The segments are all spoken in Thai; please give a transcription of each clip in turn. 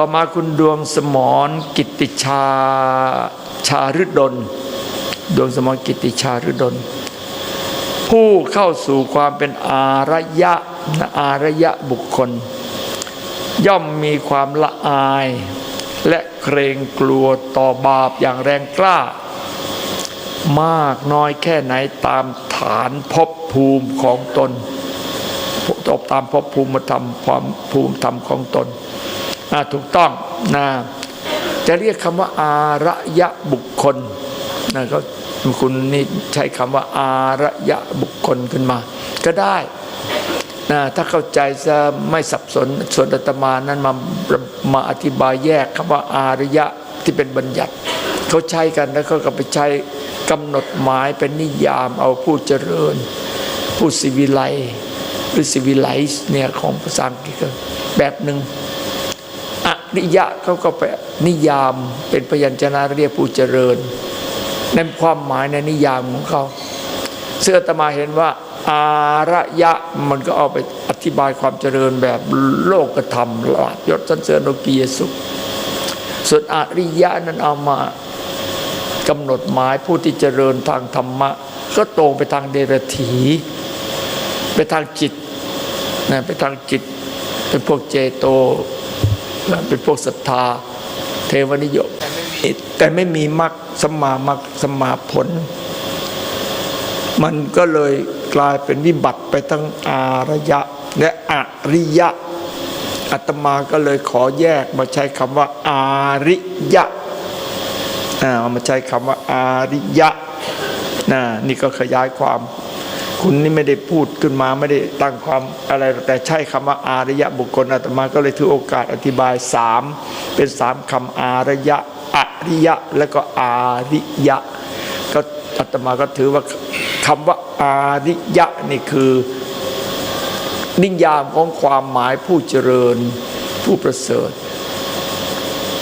ต่อมาคุณดวงสมรกิติชาชาฤดล ดวงสมรกิติชาฤดล ผู้เข้าสู่ความเป็นอารยะอารยะบุคคล ย่อมมีความละอาย และเกรงกลัวต่อบาปอย่างแรงกล้า มากน้อยแค่ไหนตามฐานภพภูมิของตนตบตามภพภูมิธรรมความภูมิธรรมของตน ถูกต้องนะจะเรียกคำว่าอารยะบุคคลนะก็คุณนี่ใช้คำว่าอารยะบุคคลขึ้นมา ก็ได้นะถ้าเข้าใจจะไม่สับสนส่วนอาตมานั้นมามาอธิบายแยกคำว่าอารยะที่เป็นบัญญัติเขาใช้กันแล้วเขาก็ไปใช้กำหนดหมายเป็นนิยามเอาผู้เจริญ ผู้สิวิไลหรือสิวิไลซ์เนี่ยของภาษาอังกฤษแบบหนึ่ง อริยะเขาก็ไปนิยามเป็นพยัญชนะเรียกผู้เจริญ ในความหมายในนิยามของเขาเสื้อตมาเห็นว่า อารยะมันก็เอาไปอธิบายความเจริญแบบโลกธรรมลาภยศสันเสริญโลกียสุข ส่วนอริยะนั้นเอามากำหนดหมายผู้ที่เจริญทางธรรมะ ก็ตรงไปทางเดรัจฉีไปทางจิตนะไปทางจิตเป็นพวกเจโต เป็นพวกศรัทธา เทวนิยม แต่ไม่มีมรรคสมามัรคสมาผล มันก็เลยกลายเป็นวิบัติไปทั้งอารยะ และอริยะอาตมาก็เลยขอแยกมาใช้คำว่า อาริยะอ่ามาใช้คำว่าอาริยะนะนี่ก็ขยายความ คุณนี่ไม่ได้พูดขึ้นมาไม่ได้ตั้งความอะไร แต่ใช้คำว่าอารยะบุคคลอาตมาก็เลยถือโอกาสอธิบายสามเป็นสามคำอารยะอริยะ และก็อาริยะ ก็อาตมาก็ถือว่าคำว่าอาริยะนี่คือนิยามของความหมายผู้เจริญผู้ประเสริฐ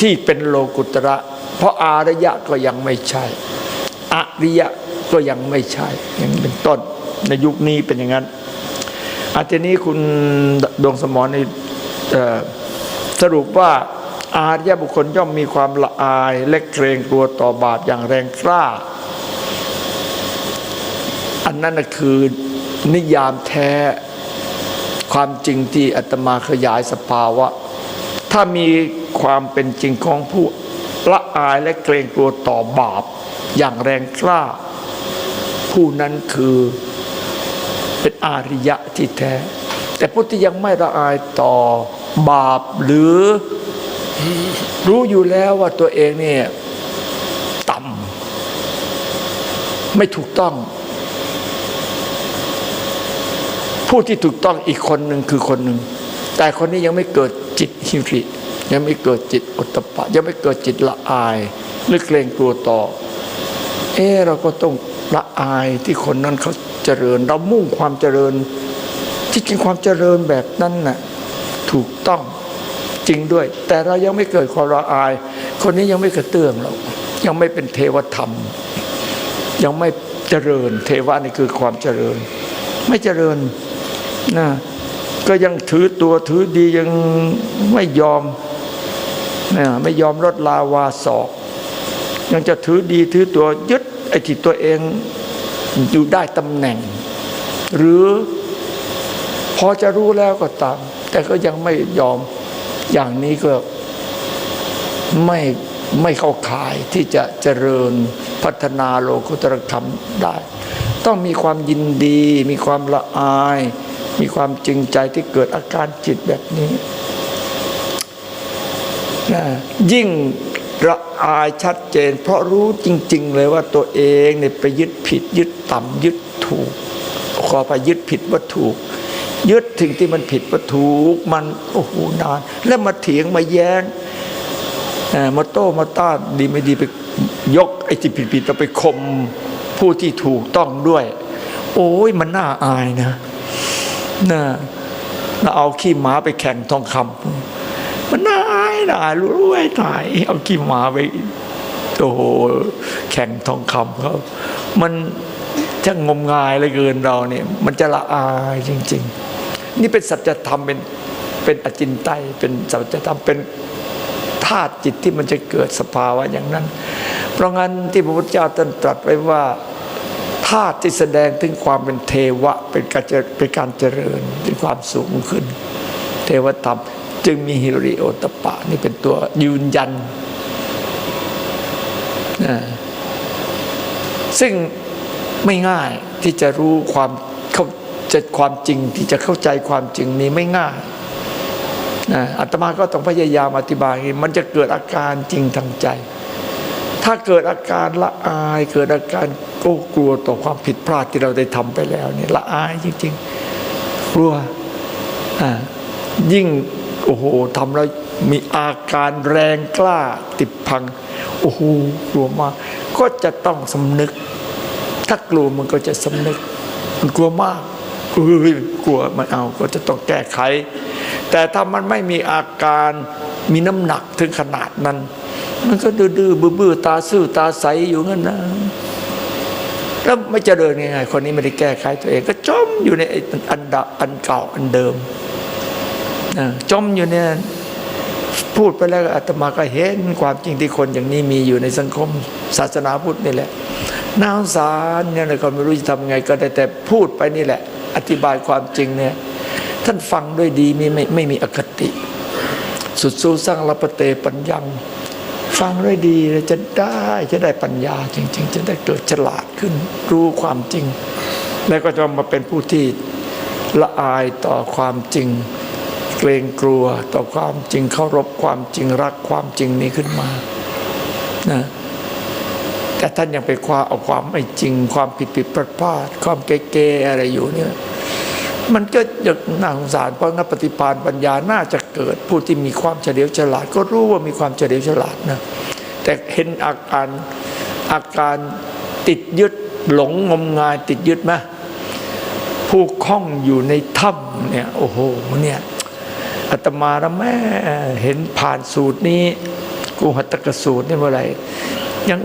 ที่เป็นโลกุตระ เพราะอารยะก็ยังไม่ใช่อริยะก็ยังไม่ใช่อย่างเป็นต้น ในยุคนี้เป็นอย่างนั้นอาทีนี้คุณดวงสมรนี่สรุปว่าอารยบุคคลย่อมมีความละอาย และเกรงกลัวต่อบาปอย่างแรงกล้า อันนั้นคือนิยามแท้ความจริงที่อาตมาขยายสภาวะ ถ้ามีความเป็นจริงของผู้ละอายและเกรงกลัวต่อบาปอย่างแรงกล้า ผู้นั้นคือ เป็นอาริยะที่แท้ แต่ผู้ที่ยังไม่ละอายต่อบาปหรือรู้อยู่แล้วว่าตัวเองเนี่ยต่ำไม่ถูกต้อง ผู้ที่ถูกต้องอีกคนหนึ่งคือคนหนึ่ง แต่คนนี้ยังไม่เกิดจิตหิริยังไม่เกิดจิตอุตตปะ ยังไม่เกิดจิตละอายหรือเกรงกลัวต่อ เออเราก็ต้องละอายที่คนนั้นเขา เจริญ เรามุ่งความเจริญ ที่จริงความเจริญแบบนั้นน่ะถูกต้องจริงด้วย แต่เรายังไม่เกิดความละอาย คนนี้ยังไม่กระเตื้องเรายังไม่เป็นเทวธรรม ยังไม่เจริญ เทวะนี่คือความเจริญ ไม่เจริญนะก็ยังถือตัวถือดียังไม่ยอมนะไม่ยอมลดลาวาศอก ยังจะถือดีถือตัวยึดไอ้ที่ตัวเอง อยู่ได้ตำแหน่ง หรือพอจะรู้แล้วก็ตาม แต่ก็ยังไม่ยอมอย่างนี้ก็ไม่ไม่เข้าข่ายที่จะเจริญพัฒนาโลกุตรธรรมได้ ต้องมีความยินดี มีความละอาย มีความจริงใจที่เกิดอาการจิตแบบนี้นะยิ่ง ละอายชัดเจน เพราะรู้จริง ๆ เลยว่าตัวเองเนี่ยไปยึดผิด ยึดต่ำยึดถูก ขอไปยึดผิดว่าถูก ยึดถึงที่มันผิดว่าถูกมันโอ้โหนาน แล้วมาเถียงมาแย้งมาโต้มาต้านดีไม่ดีไปยกไอ้ที่ผิดๆเราไปคมผู้ที่ถูกต้องด้วย โอ้ยมันน่าอายนะน่าเราเอาขี้หมาไปแข่งทองคำ มันน่าอายน่ายรู้ไอ้ตาย เอาขี้หมาไปโอ้โหแข่งทองคำเขามันช่างงมงายเลยเกินเราเนี่ย มันจะละอายจริง ๆ นี่เป็นสัจธรรมเป็นเป็นอจินไตยเป็นสัจธรรมเป็นธาตุจิตที่มันจะเกิดสภาวะอย่างนั้น เพราะงั้นที่พระพุทธเจ้าตรัสตรัสไว้ว่าธาตุที่แสดงถึงความเป็นเทวะเป็นการเป็นการเจริญเป็นความสูงขึ้น เทวธรรม จึงมีฮิริโอตปปะ นี่เป็นตัวยืนยันนะซึ่งไม่ง่ายที่จะรู้ความเข้าจะความจริงที่จะเข้าใจความจริงนี้ไม่ง่ายนะอาตมาก็ต้องพยายามอธิบาย มันจะเกิดอาการจริงทางใจ ถ้าเกิดอาการละอาย เกิดอาการกลัวกลัวต่อความผิดพลาดที่เราได้ทำไปแล้วเนี่ยละอายจริง ๆ กลัวอ่ายิ่ง โอ้โหทำแล้วมีอาการแรงกล้าติดพัง โอ้โหกลัวมาก ก็จะต้องสำนึก ถ้ากลัวมันก็จะสำนึก มันกลัวมากเฮ้ยกลัวมันเอาก็จะต้องแก้ไข แต่ถ้ามันไม่มีอาการมีน้ำหนักถึงขนาดนั้น มันก็ดื้อๆบื้อๆตาซื่อตาใสอยู่งั้นนะแล้วไม่เจริญยังไงคนนี้ไม่ได้แก้ไขตัวเอง ก็จมอยู่ในอันดับอันเก่าอันเดิม จมอยู่เนี่ยพูดไปแล้วอาตมาก็เห็นความจริงที่คนอย่างนี้มีอยู่ในสังคมศาสนาพุทธนี่แหละน่าสงสารเนี่ยนะก็ไม่รู้จะทำไงก็ได้แต่พูดไปนี่แหละ อธิบายความจริงเนี่ยท่านฟังด้วยดีไม่ไม่ไม่มีอคติ สุดสู้สร้างรัปเตปัญญัง ฟังด้วยดีแล้วจะได้จะได้ปัญญาจริง ๆ จะได้เกิดฉลาดขึ้น รู้ความจริง แล้วก็จะมาเป็นผู้ที่ละอายต่อความจริง เกรงกลัวต่อความจริงเคารพความจริงรักความจริงนี้ขึ้นมานะแต่ท่านยังไปคว้าเอาความไม่จริง ความผิดผิดพลาดพลาดความเก๊ๆอะไรอยู่เนี่ยมันก็จะน่าสงสารเพราะนักปฏิภาณปัญญาน่าจะเกิด ผู้ที่มีความเฉลียวฉลาด ก็รู้ว่ามีความเฉลียวฉลาดนะแต่เห็นอาการอาการติดยึดหลงงมงายติดยึดไหมผู้คล้องอยู่ในถ้ำเนี่ยโอ้โหเนี่ย อาตมาแล้วแม่เห็นผ่านสูตรนี้ กูหัตถกสูตรนี่เมื่อไหร่ยัง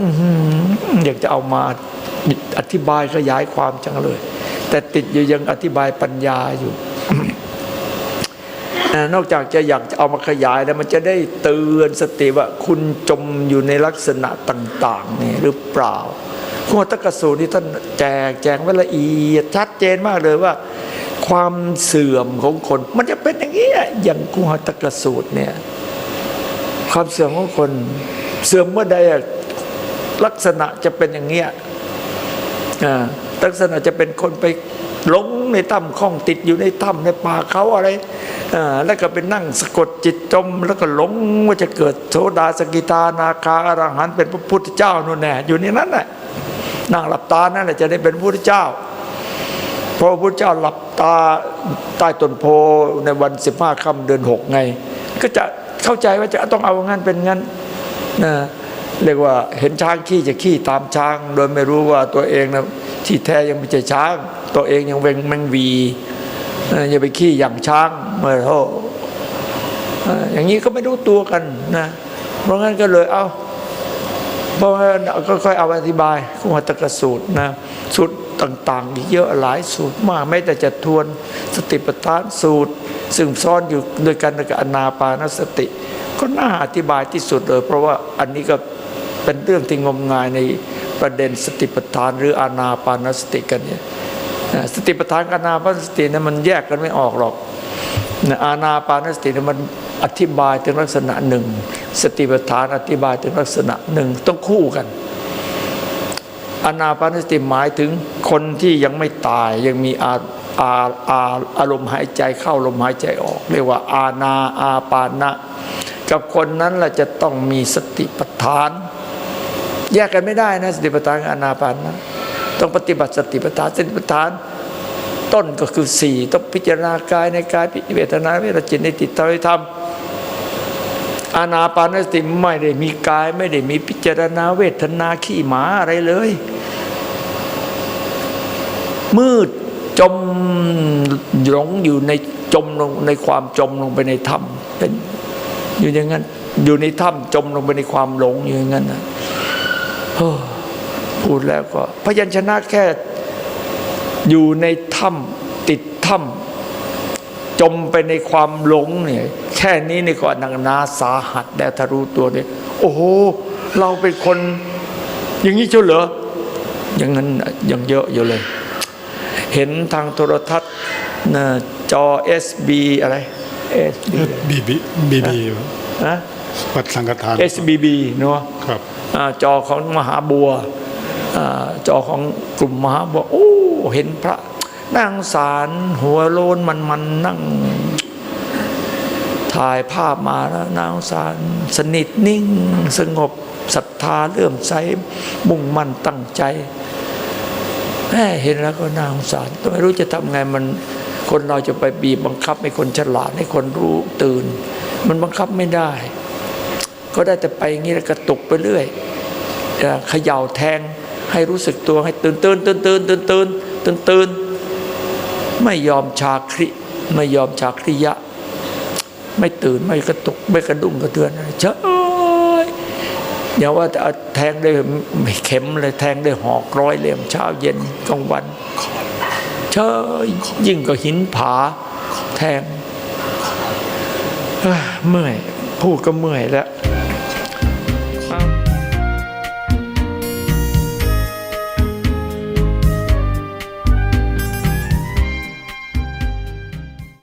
อยากจะเอามาอธิบายขยายความจังเลย แต่ติดอยู่ยังอธิบายปัญญาอยู่นอกจากจะอยากจะเอามาขยายแล้วมันจะได้เตือนสติว่าคุณจมอยู่ในลักษณะต่างๆนี่หรือเปล่าคุณวัตกสูตรที่ท่านแจกแจงไว้ละเอียดชัดเจนมากเลยว่า ความเสื่อมของคน มันจะเป็นอย่างนี้อย่างกุหตกสูตรเนี่ย ความเสื่อมของคน เสื่อมเมื่อใดลักษณะจะเป็นอย่างเงี้ยลักษณะจะเป็นคนไปหลงในถ้ำข้องติดอยู่ในถ้ำในป่าเขาอะไรแล้วก็ไปนั่งสะกดจิตจม แล้วก็หลงว่าจะเกิดโสดาสกิทานาคาอรหันเป็นพระพุทธเจ้านู่นแน่อยู่ในนั้นแหละนั่งหลับตานั่นแหละจะได้เป็นพระพุทธเจ้า พราะพระพุทธเจ้าหลับตาใต้ต้นโพในวันสิบห้าค่ำเดือนหกไง ก็จะเข้าใจว่าจะต้องเอางั้นเป็นงั้นนะเรียกว่าเห็นช้างขี้จะขี้ตามช้าง โดยไม่รู้ว่าตัวเองนะที่แท้ยังไม่ใช่ช้าง ตัวเองยังเวงแมงวีออย่าไปขี้อย่างช้างเมื่อโทอย่างนี้ก็ไม่รู้ตัวกันนะ เพราะงั้นก็เลยเอ้า เพราะว่าก็ค่อยเอาอธิบายคุหัตกสูตรนะสูตรต่างๆอีกเยอะหลายสูตรมากไม่แต่จะทวนสติปัฏฐานสูตร ซึ่งซ่อนอยู่ด้วยกันกับอนาปานสติ ก็น่าอธิบายที่สุดเลย เพราะว่าอันนี้ก็เป็นเรื่องที่งมงายในประเด็นสติปัฏฐานหรืออนาปานสติกันเนี่ยสติปัฏฐานกับอนาปานสติเนี่ยมันแยกกันไม่ออกหรอกอานาปานสตินี่มันอธิบายถึงลักษณะหนึ่ง สติปัฏฐานอธิบายถึงลักษณะหนึ่งต้อง คู่กันอานาปานสติหมายถึงคนที่ยังไม่ตายยังมีอาอาอาอารมณ์หายใจเข้าลมหายใจออก เรียกว่า อาณาอาปานะ กับคนนั้นเราจะต้องมีสติปัฏฐาน แยกกันไม่ได้นะสติปัฏฐานอานาปานะ ต้องปฏิบัติสติปัฏฐานสติปัฏฐาน ต้นก็คือสี่ต้องพิจารณากายในกายพิเวทนาเวทจิตในจิตธรรม อานาปานสติไม่ได้มีกายไม่ได้มีพิจารณาเวทนาขี้หมาอะไรเลย มืดจมหลงอยู่ในจมลงในความจมลงไปในถ้ำเป็นอยู่อย่างนั้น อยู่ในถ้ำจมลงไปในความหลงอยู่อย่างนั้นนะพูดแล้วก็ พยัญชนะแค่อยู่ในถ้ำติดถ้ำจมไปในความหลงเนี่ย ค่ค่นี้นี่ก็หนักหนาสาหัสแล้วถ้ารู้ตัวเนี่ยโอ้โหเราเป็นคน อย่างนี้เจ้าเหรออย่างนั้นยังเยอะอยู่เลย เห็นทางโทรทัศน์นะจอ SB อะไร SB บีบีบีบีนะวัดสังฆทาน SBB เนาะครับอ่าจอของมหาบัวอาจอของกลุ่มมหาบัวโอ้เห็นพระนั่งสารหัวโลนมันมันๆนั่ง ถ่ายภาพมาแล้วนางสารสนิทนิ่ง สงบศรัทธาเลื่อมใสมุ่งมั่นตั้งใจแม่เห็นแล้วก็นางสารไม่รู้จะทำไงมันคนเราจะไปบีบบังคับให้คนฉลาดให้คนรู้ตื่น มันบังคับไม่ได้ ก็ได้แต่ไปอย่างนี้แล้วกระตุกไปเรื่อยเขย่าแทงให้รู้สึกตัวให้ตื่นตื่นตื่นตื่นตื่นตื่นตื่นตื่นไม่ยอมชาคริไม่ยอมชาคริยะ ไม่ตื่นไม่กระตุกไม่กระดุ้งกระเตือนอะเฉยอย่าว่าแต่เอาแทงได้เข็มเลยแทงได้หอกร้อยเหลี่ยมเช้าเย็นกลางวันเฉยยิ่งก็หินผา แทงเอ้ยเมื่อยพูดก็เมื่อยแล้ว